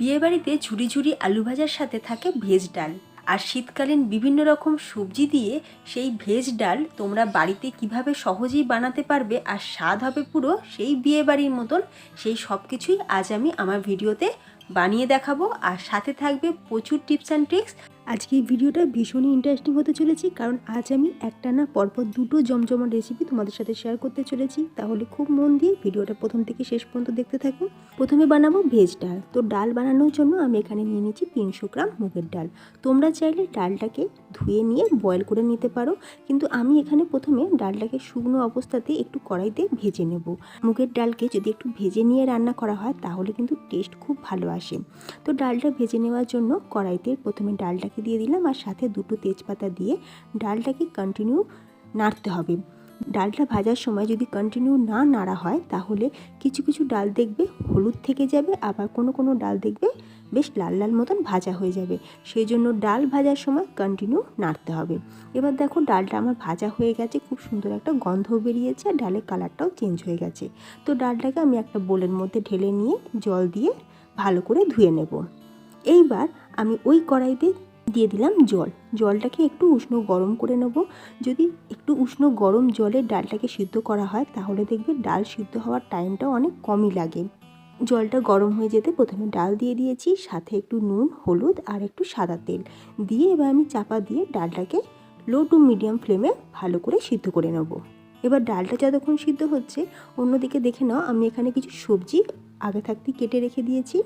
বিয়েবাড়িতে ঝুড়ি ঝুড়ি আলু ভাজার সাথে থাকে ভেজ ডাল। আর শীতকালীন বিভিন্ন রকম সবজি দিয়ে সেই ভেজ ডাল তোমরা বাড়িতে কীভাবে সহজেই বানাতে পারবে আর স্বাদ হবে পুরো সেই বিয়েবাড়ির মতন, সেই সব কিছুই আজ আমি আমার ভিডিওতে বানিয়ে দেখাবো। আর সাথে থাকবে প্রচুর টিপস অ্যান্ড ট্রিক্স আজকে এই ভিডিওটা ভীষণই ইন্টারেস্টিং হতে চলেছে, কারণ আজ আমি একটা না পরপর দুটো জমজমার রেসিপি তোমাদের সাথে শেয়ার করতে চলেছি। তাহলে খুব মন দিয়ে ভিডিওটা প্রথম থেকে শেষ পর্যন্ত দেখতে থাকো। প্রথমে বানাবো ভেজ ডাল। তো ডাল বানানোর জন্য আমি এখানে নিয়ে নিচ্ছি তিনশো গ্রাম মুগের ডাল। তোমরা চাইলে ডালটাকে ধুয়ে নিয়ে বয়েল করে নিতে পারো, কিন্তু আমি এখানে প্রথমে ডালটাকে শুকনো অবস্থাতে একটু কড়াইতে ভেজে নেব। মুগের ডালকে যদি একটু ভেজে নিয়ে রান্না করা হয়, তাহলে কিন্তু টেস্ট খুব ভালো আসে। তো ডালটা ভেজে নেওয়ার জন্য কড়াইতে প্রথমে ডালটাকে দিয়ে দিলাম আর সাথে দুটো তেজপাতা দিয়ে ডালটাকে কন্টিনিউ নাড়তে হবে। ডালটা ভাজার সময় যদি কন্টিনিউ না নাড়া হয়, তাহলে কিছু কিছু ডাল দেখবে হলুদ থেকে যাবে, আবার কোনো কোনো ডাল দেখবে বেশ লাল লাল মতন ভাজা হয়ে যাবে। সেই জন্য ডাল ভাজার সময় কন্টিনিউ নাড়তে হবে। এবার দেখো ডালটা আমার ভাজা হয়ে গেছে, খুব সুন্দর একটা গন্ধ বেরিয়েছে আর ডালের কালারটাও চেঞ্জ হয়ে গেছে। তো ডালটাকে আমি একটা বোলের মধ্যে ঢেলে নিয়ে জল দিয়ে ভালো করে ধুয়ে নেব। এইবার আমি ওই কড়াইতে দিয়ে দিলাম জল। জলটাকে একটু উষ্ণ গরম করে নেব। যদি একটু উষ্ণ গরম জলে ডালটাকে সিদ্ধ করা হয়, তাহলে দেখবে ডাল সিদ্ধ হওয়ার টাইমটা অনেক কমই লাগে। জলটা গরম হয়ে যেতে প্রথমে ডাল দিয়ে দিয়েছি, সাথে একটু নুন, হলুদ আর একটু সাদা তেল। দিয়ে এবার আমি চাপা দিয়ে ডালটাকে লো টু মিডিয়াম ফ্লেমে ভালো করে সিদ্ধ করে নেব। এবার ডালটা যতক্ষণ সিদ্ধ হচ্ছে, অন্যদিকে দেখে নাও, আমি এখানে কিছু সবজি আগে থাকতেই কেটে রেখে দিয়েছি।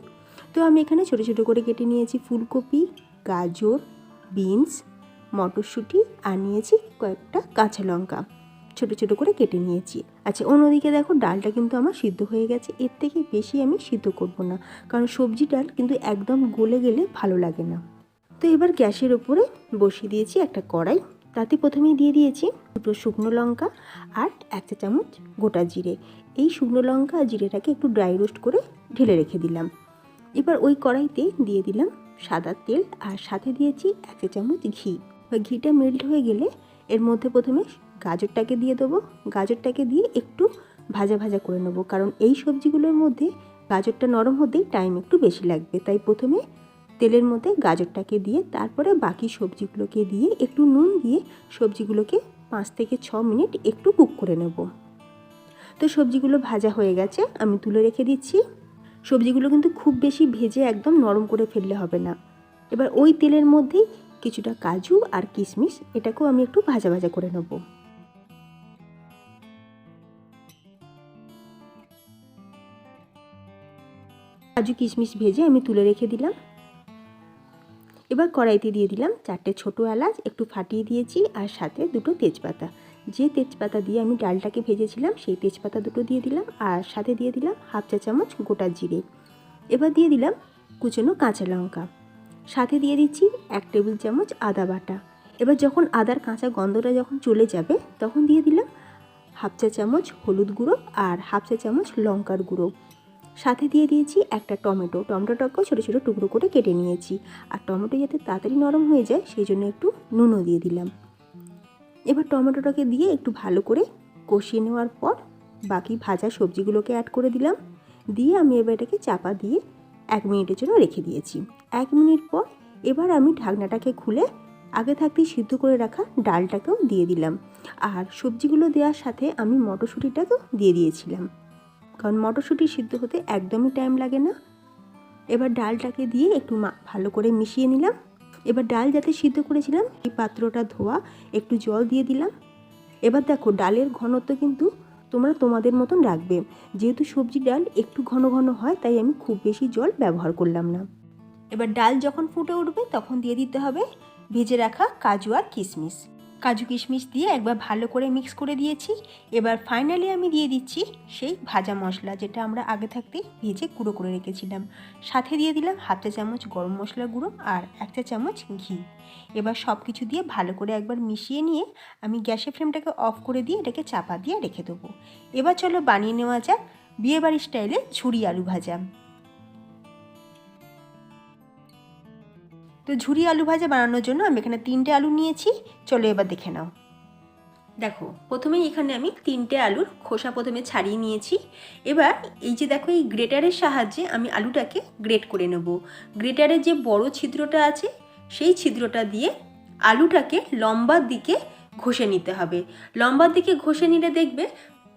তো আমি এখানে ছোটো ছোটো করে কেটে নিয়েছি ফুলকপি গাজর, বিনস, মটরশুঁটি আর নিয়েছি কয়েকটা কাঁচা লঙ্কা। ছোটো ছোটো করে কেটে নিয়েছি। আচ্ছা অন্যদিকে দেখো ডালটা কিন্তু আমার সিদ্ধ হয়ে গেছে। এর থেকে বেশি আমি সিদ্ধ করব না। কারণ সবজি ডাল কিন্তু একদম গলে গেলে ভালো লাগে না। তো এবার গ্যাসের ওপরে বসিয়ে দিয়েছি একটা কড়াই। তাতে প্রথমেই দিয়ে দিয়েছি দুটো শুকনো লঙ্কা আর এক চা চামচ গোটা জিরে। এই শুকনো লঙ্কা আর জিরেটাকে একটু ড্রাই রোস্ট করে ঢেলে রেখে দিলাম। এবার ওই কড়াইতে দিয়ে দিলাম সাদা তেল আর সাথে দিয়েছি এক চামচ ঘি। বা ঘিটা মেল্ট হয়ে গেলে এর মধ্যে প্রথমে গাজরটাকে দিয়ে দেবো। গাজরটাকে দিয়ে একটু ভাজা ভাজা করে নেব। কারণ এই সবজিগুলোর মধ্যে গাজরটা নরম হতেই টাইম একটু বেশি লাগবে। তাই প্রথমে তেলের মধ্যে গাজরটাকে দিয়ে তারপরে বাকি সবজিগুলোকে দিয়ে একটু নুন দিয়ে সবজিগুলোকে পাঁচ থেকে ছ মিনিট একটু কুক করে নেব। তো সবজিগুলো ভাজা হয়ে গেছে। আমি তুলে রেখে দিচ্ছি। সবজিগুলো কিন্তু খুব বেশি ভেজে একদম নরম করে ফেললে হবে না। এবার ওই তেলের মধ্যেই কিছুটা কাজু আর কিশমিশ এটাকেও আমি একটু ভাজা ভাজা করে নেব। কাজু, কিশমিশ ভেজে আমি তুলে রেখে দিলাম। এবার কড়াইতে দিয়ে দিলাম চারটে ছোটো এলাচ, একটু ফাটিয়ে দিয়েছি আর সাথে দুটো তেজপাতা। যে তেজপাতা দিয়ে আমি ডালটাকে ভেজেছিলাম, সেই তেজপাতা দুটো দিয়ে দিলাম আর সাথে দিয়ে দিলাম হাফ চা চামচ গোটা জিরে। এবার দিয়ে দিলাম কুচনো কাঁচা লঙ্কা। সাথে দিয়ে দিচ্ছি এক টেবিল চামচ আদা বাটা। এবার যখন আদার কাঁচা গন্ধটা যখন চলে যাবে, তখন দিয়ে দিলাম হাফ চা চামচ হলুদ গুঁড়ো আর হাফ চা চামচ লঙ্কার গুঁড়ো। সাথে দিয়ে দিয়েছি একটা টমেটো। টমেটোটাকেও ছোটো ছোটো টুকরো করে কেটে নিয়েছি। আর টমেটো যাতে তাড়াতাড়ি নরম হয়ে যায়, সেই জন্য একটু নুনও দিয়ে দিলাম। এবার টমেটোটাকে দিয়ে একটু ভালো করে কষিয়ে নেওয়ার পর বাকি ভাজা সবজিগুলোকে অ্যাড করে দিলাম। দিয়ে আমি এবার এটাকে চাপা দিয়ে এক মিনিটের জন্য রেখে দিয়েছি। এক মিনিট পর এবার আমি ঢাকনাটাকে খুলে আগে থাকতেই সিদ্ধ করে রাখা ডালটাকেও দিয়ে দিলাম। আর সবজিগুলো দেওয়ার সাথে আমি মটরশুঁটিটাকেও দিয়ে দিয়েছিলাম। কারণ মটরশুঁটি সিদ্ধ হতে একদমই টাইম লাগে না। এবার ডালটাকে দিয়ে একটু ভালো করে মিশিয়ে নিলাম। এবার ডাল যাতে সিদ্ধ করেছিলাম, এই পাত্রটা ধোয়া, একটু জল দিয়ে দিলাম। এবার দেখো, ডালের ঘনত্ব কিন্তু তোমরা তোমাদের মতন রাখবে। যেহেতু সবজি ডাল একটু ঘন ঘন হয়, তাই আমি খুব বেশি জল ব্যবহার করলাম না। এবার ডাল যখন ফুটে উঠবে, তখন দিয়ে দিতে হবে ভেজে রাখা কাজু আর কিশমিশ। কাজু কিশমিশ দিয়ে একবার ভালো করে মিক্স করে দিয়েছি। এবার ফাইনালি আমি দিয়ে দিচ্ছি সেই ভাজা মশলা, যেটা আমরা আগে থাকতেই ভেজে গুঁড়ো করে রেখেছিলাম। সাথে দিয়ে দিলাম হাফ চা চামচ গরম মশলা গুঁড়ো আর এক চা চামচ ঘি। এবার সব কিছু দিয়ে ভালো করে একবার মিশিয়ে নিয়ে আমি গ্যাসের ফ্লেমটাকে অফ করে দিয়ে এটাকে চাপা দিয়ে রেখে দেবো। এবার চলো বানিয়ে নেওয়া যাক বিয়েবাড়ির স্টাইলে ঝুড়ি আলু ভাজা। তো ঝুরি আলু ভাজা বানানোর জন্য আমি এখানে তিনটে আলু নিয়েছি। চলো এবার দেখে নাও। দেখো, প্রথমেই এখানে আমি তিনটে আলুর খোসা প্রথমে ছাড়িয়ে নিয়েছি। এবার এই যে দেখো, এই গ্রেটারের সাহায্যে আমি আলুটাকে গ্রেট করে নেব। গ্রেটারের যে বড় ছিদ্রটা আছে, সেই ছিদ্রটা দিয়ে আলুটাকে লম্বার দিকে ঘষে নিতে হবে। লম্বার দিকে ঘষে নিলে দেখবে,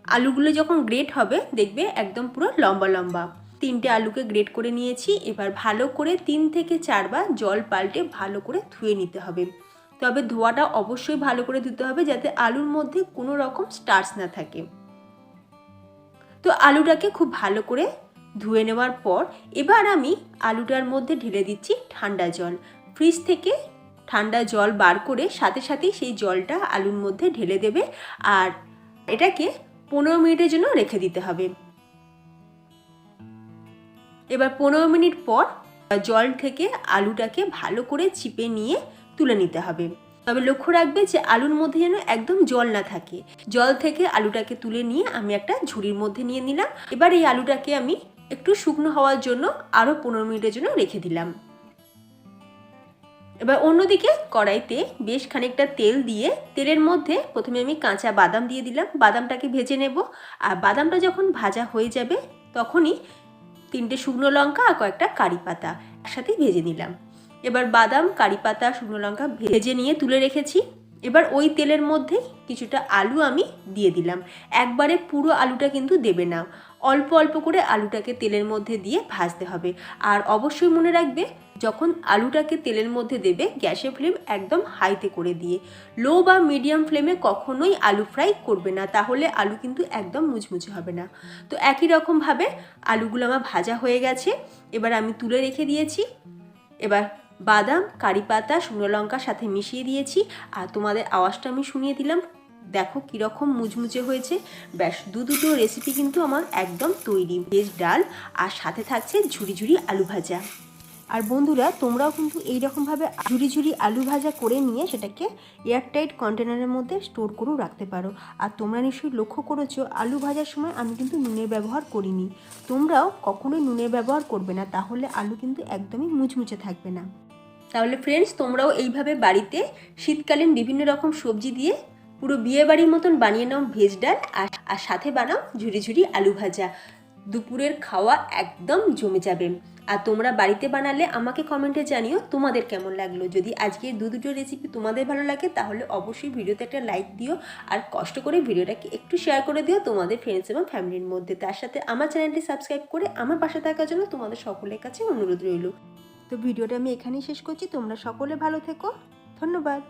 আলুগুলো যখন গ্রেট হবে, দেখবে একদম পুরো লম্বা লম্বা। তিনটে আলুকে গ্রেট করে নিয়েছি। এবার ভালো করে তিন থেকে চারবার জল পাল্টে ভালো করে ধুয়ে নিতে হবে। তবে ধোয়াটা অবশ্যই ভালো করে ধুতে হবে যাতে আলুর মধ্যে কোনো রকম স্টার্চ না থাকে। তো আলুটাকে খুব ভালো করে ধুয়ে নেওয়ার পর এবার আমি আলুটার মধ্যে ঢেলে দিচ্ছি ঠান্ডা জল। ফ্রিজ থেকে ঠান্ডা জল বার করে সাথে সাথেই সেই জলটা আলুর মধ্যে ঢেলে দেবে। আর এটাকে পনেরো মিনিটের জন্য রেখে দিতে হবে। এবার পনেরো মিনিট পর জল থেকে আলুটাকে ভালো করে চিপে নিয়ে তুলে নিতে হবে। তবে লক্ষ্য রাখবে যে আলুর মধ্যে যেন একদম জল না থাকে। জল থেকে আলুটাকে তুলে নিয়ে আমি একটা ঝুড়ির মধ্যে নিয়ে নিলাম। এবার এই আলুটাকে আমি একটু শুকনো হওয়ার জন্য আরও পনেরো মিনিটের জন্য রেখে দিলাম। এবার অন্যদিকে কড়াইতে বেশ খানিকটা তেল দিয়ে, তেলের মধ্যে প্রথমে আমি কাঁচা বাদাম দিয়ে দিলাম। বাদামটাকে ভেজে নেব। আর বাদামটা যখন ভাজা হয়ে যাবে, তখনই তিনটে শুকনো লঙ্কা আর কয়েকটা কারি পাতা একসাথে ভেজে নিলাম। এবার বাদাম, কারি পাতা, শুকনো লঙ্কা ভেজে নিয়ে তুলে রেখেছি। এবার ওই তেলের মধ্যে কিছুটা আলু আমি দিয়ে দিলাম। একবারে পুরো আলুটা কিন্তু দেবে না। অল্প অল্প করে আলুটাকে তেলের মধ্যে দিয়ে ভাজতে হবে। আর অবশ্যই মনে রাখবে যখন আলুটাকে তেলের মধ্যে দেবে, গ্যাসের ফ্লেম একদম হাইতে করে দিয়ে। লো বা মিডিয়াম ফ্লেমে কখনোই আলু ফ্রাই করবে না, তাহলে আলু কিন্তু একদম মুচমুচে হবে না। তো একই রকমভাবে আলুগুলো আমার ভাজা হয়ে গেছে, এবার আমি তুলে রেখে দিয়েছি। এবার বাদাম, কারি পাতা, শুকনো লঙ্কার সাথে মিশিয়ে দিয়েছি, আর তোমাদের আওয়াজটা আমি শুনিয়ে দিলাম। দেখো কীরকম মুচমুচে হয়েছে। ব্যাস, দু দুটো রেসিপি কিন্তু আমার একদম তৈরি। ভেজ ডাল, আর সাথে থাকছে ঝুড়ি ঝুড়ি আলু ভাজা। আর বন্ধুরা, তোমরাও কিন্তু এইরকমভাবে ঝুড়ি ঝুড়ি আলু ভাজা করে নিয়ে সেটাকে এয়ারটাইট কন্টেনারের মধ্যে স্টোর করেও রাখতে পারো। আর তোমরা নিশ্চয়ই লক্ষ্য করেছ, আলু ভাজার সময় আমি কিন্তু নুনের ব্যবহার করিনি। তোমরাও কখনোই নুনের ব্যবহার করবে না, তাহলে আলু কিন্তু একদমই মুচমুচে থাকবে না। তাহলে ফ্রেন্ডস তোমরাও এইভাবে বাড়িতে শীতকালীন বিভিন্ন রকম সবজি দিয়ে পুরো বিয়ে বাড়ির মতন বানিয়ে নাও ভেজ ডাল, আর আর সাথে বানাও ঝুড়ি ঝুড়ি আলু ভাজা। দুপুরের খাওয়া একদম জমে যাবে। আর তোমরা বাড়িতে বানালে আমাকে কমেন্টে জানিও তোমাদের কেমন লাগল। যদি আজকে দু দুটো রেসিপি তোমাদের ভালো লাগে, তাহলে অবশ্যই ভিডিওতে একটা লাইক দিও। আর কষ্ট করে ভিডিওটাকে একটু শেয়ার করে দিও তোমাদের ফ্রেন্ডস এবং ফ্যামিলির মধ্যে। তার সাথে আমার চ্যানেলটি সাবস্ক্রাইব করে আমার পাশে থাকার জন্য তোমাদের সকলের কাছে অনুরোধ রইল। তো ভিডিওটা আমি এখানেই শেষ করছি। তোমরা সকলে ভালো থেকো। ধন্যবাদ।